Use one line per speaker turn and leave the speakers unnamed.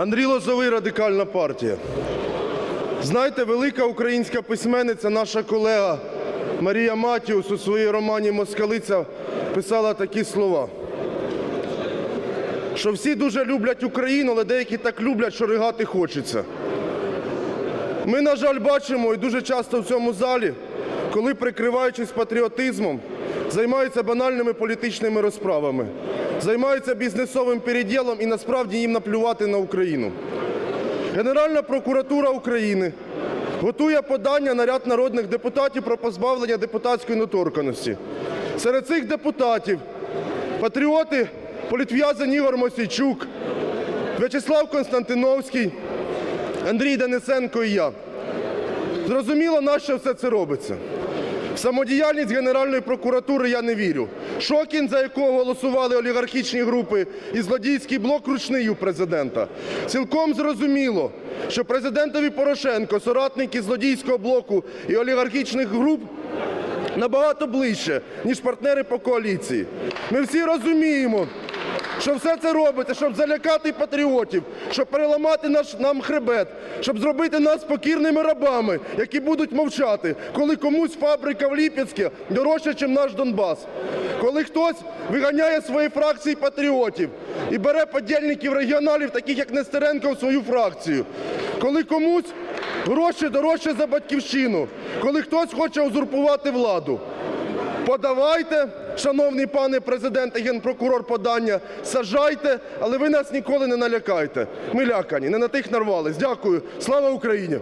Андрій Лозовий, Радикальна партія. Знаєте, велика українська письменниця, наша колега Марія Матіус у своїй романі Москалиця писала такі слова. Що всі дуже люблять Україну, але деякі так люблять, що ригати хочеться. Ми, на жаль, бачимо і дуже часто в цьому залі, коли, прикриваючись патріотизмом, займаються банальними політичними розправами, займаються бізнесовим переділом і насправді їм наплювати на Україну. Генеральна прокуратура України готує подання на ряд народних депутатів про позбавлення депутатської недоторканності. Серед цих депутатів патріоти, політв'язень Ігор Мосійчук, В'ячеслав Константиновський, Андрій Денисенко і я. Зрозуміло, на що все це робиться. В самодіяльність Генеральної прокуратури я не вірю. Шокін, за якого голосували олігархічні групи, і злодійський блок ручний у президента. Цілком зрозуміло, що президентові Порошенко, соратники злодійського блоку і олігархічних груп набагато ближче, ніж партнери по коаліції. Ми всі розуміємо, що все це робите, щоб залякати патріотів, щоб переламати наш нам хребет, щоб зробити нас покірними рабами, які будуть мовчати, коли комусь фабрика в Ліпецьке дорожча, ніж наш Донбас. Коли хтось виганяє свої фракції патріотів і бере подільників регіоналів, таких як Нестеренко, в свою фракцію. Коли комусь гроші дорожче за батьківщину, коли хтось хоче узурпувати владу. Подавайте, шановний пане президент і генпрокурор, подання, сажайте, але ви нас ніколи не налякайте. Ми лякані, не на тих нарвались. Дякую. Слава Україні!